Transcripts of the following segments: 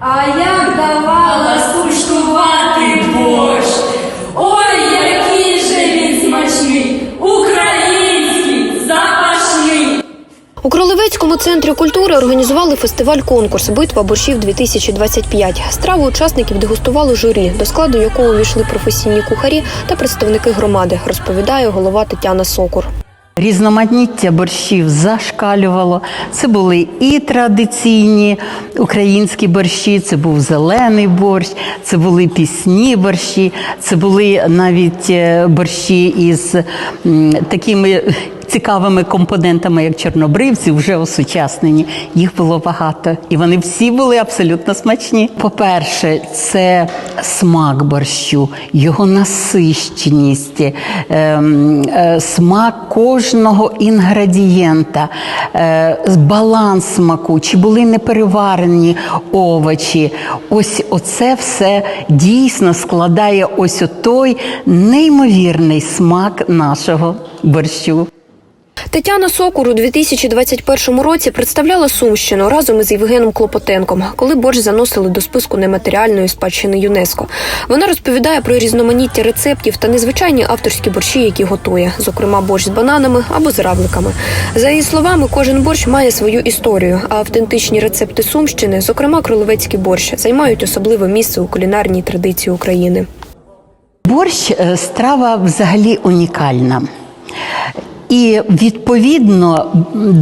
А я давала скуштувати борщ. Ой, який же він смачний, український, запашний. У Кролевецькому центрі культури організували фестиваль-конкурс Битва борщів 2025 Страви учасників дегустували журі, до складу якого увійшли професійні кухарі та представники громади, розповідає голова Тетяна Сокур. Різноманіття борщів зашкалювало. Це були і традиційні українські борщі, це був зелений борщ, це були пісні борщі, це були навіть е, борщі із такими цікавими компонентами, як чорнобривці, вже осучаснені. Їх було багато, і вони всі були абсолютно смачні. По-перше, це смак борщу, його насищеність, ем, е, смак кожного інгредієнта, е, баланс смаку, чи були непереварені овочі. Ось оце все дійсно складає ось той неймовірний смак нашого борщу. Тетяна Сокур у 2021 році представляла Сумщину разом із Євгеном Клопотенком, коли борщ заносили до списку нематеріальної спадщини ЮНЕСКО. Вона розповідає про різноманіття рецептів та незвичайні авторські борщі, які готує, зокрема борщ з бананами або з равликами. За її словами, кожен борщ має свою історію, а автентичні рецепти Сумщини, зокрема кролевецький борщ, займають особливе місце у кулінарній традиції України. Борщ е, страва взагалі унікальна. І відповідно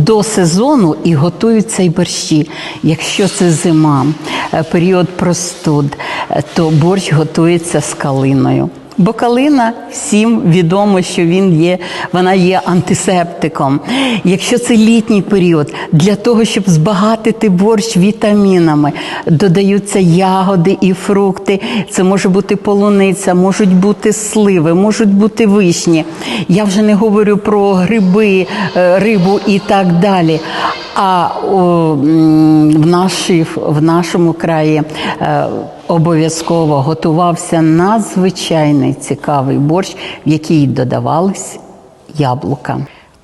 до сезону і готуються й борщі. Якщо це зима, е, період простуд, е, то борщ готується з калиною. Бо калина всім відомо, що він є, вона є антисептиком. Якщо це літній період, для того, щоб збагатити борщ вітамінами, додаються ягоди і фрукти. Це може бути полуниця, можуть бути сливи, можуть бути вишні. Я вже не говорю про гриби, е, рибу і так далі. А м, в, нашій, в нашому краї е, обов'язково готувався надзвичайний цікавий борщ, в який додавались яблука.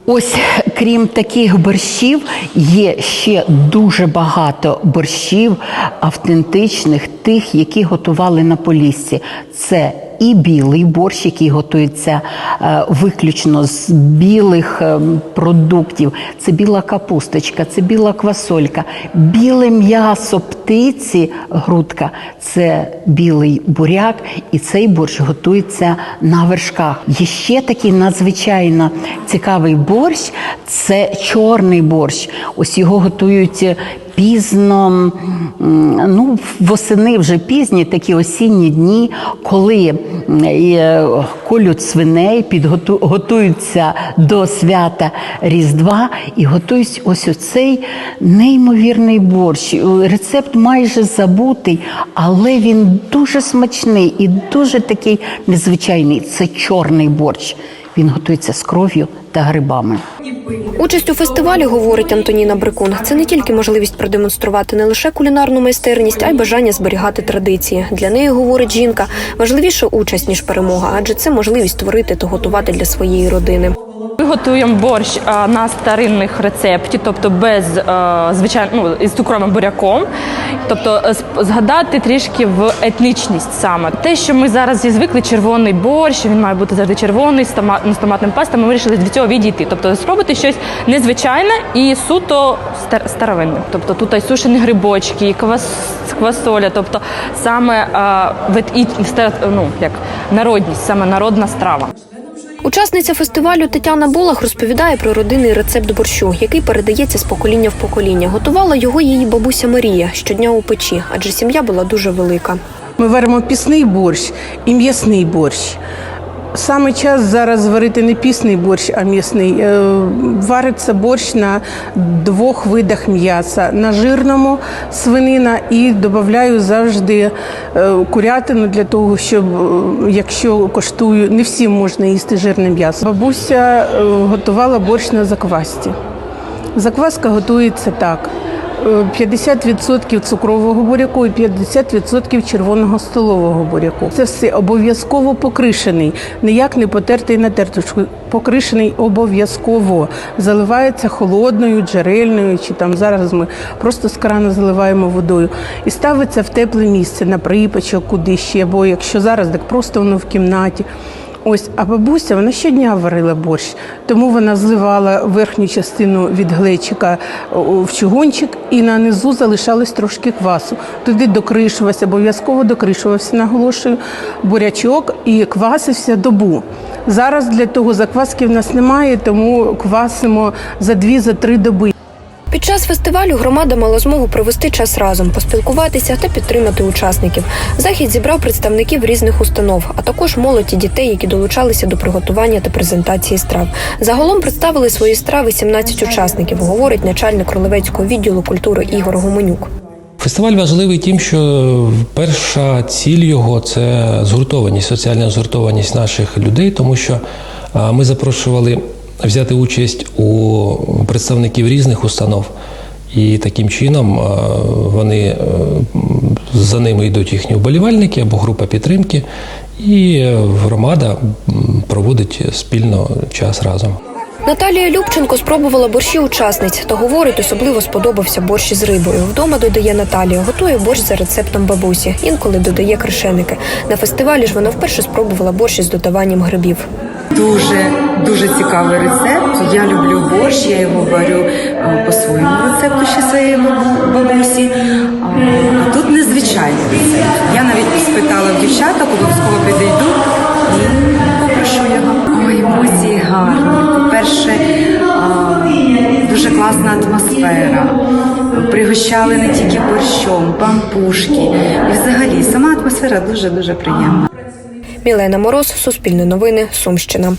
Ось крім таких борщів, є ще дуже багато борщів автентичних, тих, які готували на Поліссі. Це і білий борщ, який готується е, виключно з білих е, продуктів. Це біла капусточка, це біла квасолька, біле м'ясо птиці, грудка це білий буряк, і цей борщ готується на вершках. Є ще такий надзвичайно цікавий борщ це чорний борщ. Ось його готують пізно, ну, восени вже пізні, такі осінні дні, коли е, колють свиней, підготу- готуються до свята Різдва і готують ось оцей неймовірний борщ. Рецепт майже забутий, але він дуже смачний і дуже такий незвичайний. Це чорний борщ. Він готується з кров'ю та грибами. Участь у фестивалі, говорить Антоніна Брикун, це не тільки можливість продемонструвати не лише кулінарну майстерність, а й бажання зберігати традиції. Для неї, говорить жінка, важливіше участь ніж перемога, адже це можливість створити та готувати для своєї родини. Ми готуємо борщ на старинних рецепті, тобто без звичайно ну, із цукровим буряком. Тобто е, згадати трішки в етнічність саме. Те, що ми зараз і звикли, червоний борщ, він має бути завжди червоний з тома- ну, з томатним пастом. Ми вирішили від цього відійти. Тобто спробувати щось незвичайне і суто стар- старовинне. Тобто тут і сушені грибочки, і квас, квасоля, тобто саме а, вид і стар- ну, як народність, саме народна страва. Учасниця фестивалю Тетяна Болах розповідає про родинний рецепт борщу, який передається з покоління в покоління. Готувала його її бабуся Марія щодня у печі, адже сім'я була дуже велика. Ми варимо пісний борщ і м'ясний борщ. Саме час зараз варити не пісний борщ, а м'ясний. Е, Вариться борщ на двох видах м'яса: на жирному свинина і додаю завжди е, курятину для того, щоб е, якщо коштую, не всім можна їсти жирне м'ясо. Бабуся готувала борщ на заквасті. Закваска готується так. Е, 50% цукрового буряку і 50% червоного столового буряку. Це все обов'язково покришений, ніяк не потертий на терточку. Покришений обов'язково. Заливається холодною, джерельною, чи там зараз ми просто з крана заливаємо водою. І ставиться в тепле місце на припечок, куди ще, або якщо зараз, так просто воно в кімнаті. Ось, а бабуся вона щодня варила борщ, тому вона зливала верхню частину від глечика в чугунчик і на низу залишалось трошки квасу. Туди докришувався, обов'язково докришувався, наголошую, бурячок і квасився добу. Зараз для того закваски в нас немає, тому квасимо за дві, за три доби. Під час фестивалю громада мала змогу провести час разом, поспілкуватися та підтримати учасників. Захід зібрав представників різних установ, а також молодь і дітей, які долучалися до приготування та презентації страв. Загалом представили свої страви 17 учасників, говорить начальник Кролевецького відділу культури Ігор Гуменюк. Фестиваль важливий тим, що перша ціль його це згуртованість, соціальна згуртованість наших людей, тому що ми запрошували взяти участь у представників різних установ, і таким чином вони е, за ними йдуть їхні вболівальники або група підтримки, і е, громада проводить спільно час разом. Наталія Любченко спробувала борщі учасниць та говорить, особливо сподобався борщ із рибою. Вдома додає Наталія, готує борщ за рецептом бабусі. Інколи додає кришеники. На фестивалі ж вона вперше спробувала борщ із додаванням грибів. Дуже дуже цікавий рецепт. Я люблю борщ, я його варю е, по своєму рецепту ще своєї бабусі. А, тут незвичайний рецепт. Я навіть спитала в дівчаток, обов'язково підійду і попрошу його. Ой, емоції гарні. По-перше, дуже класна атмосфера. Пригощали не тільки борщом, пампушки. І взагалі сама атмосфера дуже дуже приємна. Мілена Мороз, Суспільне новини, Сумщина.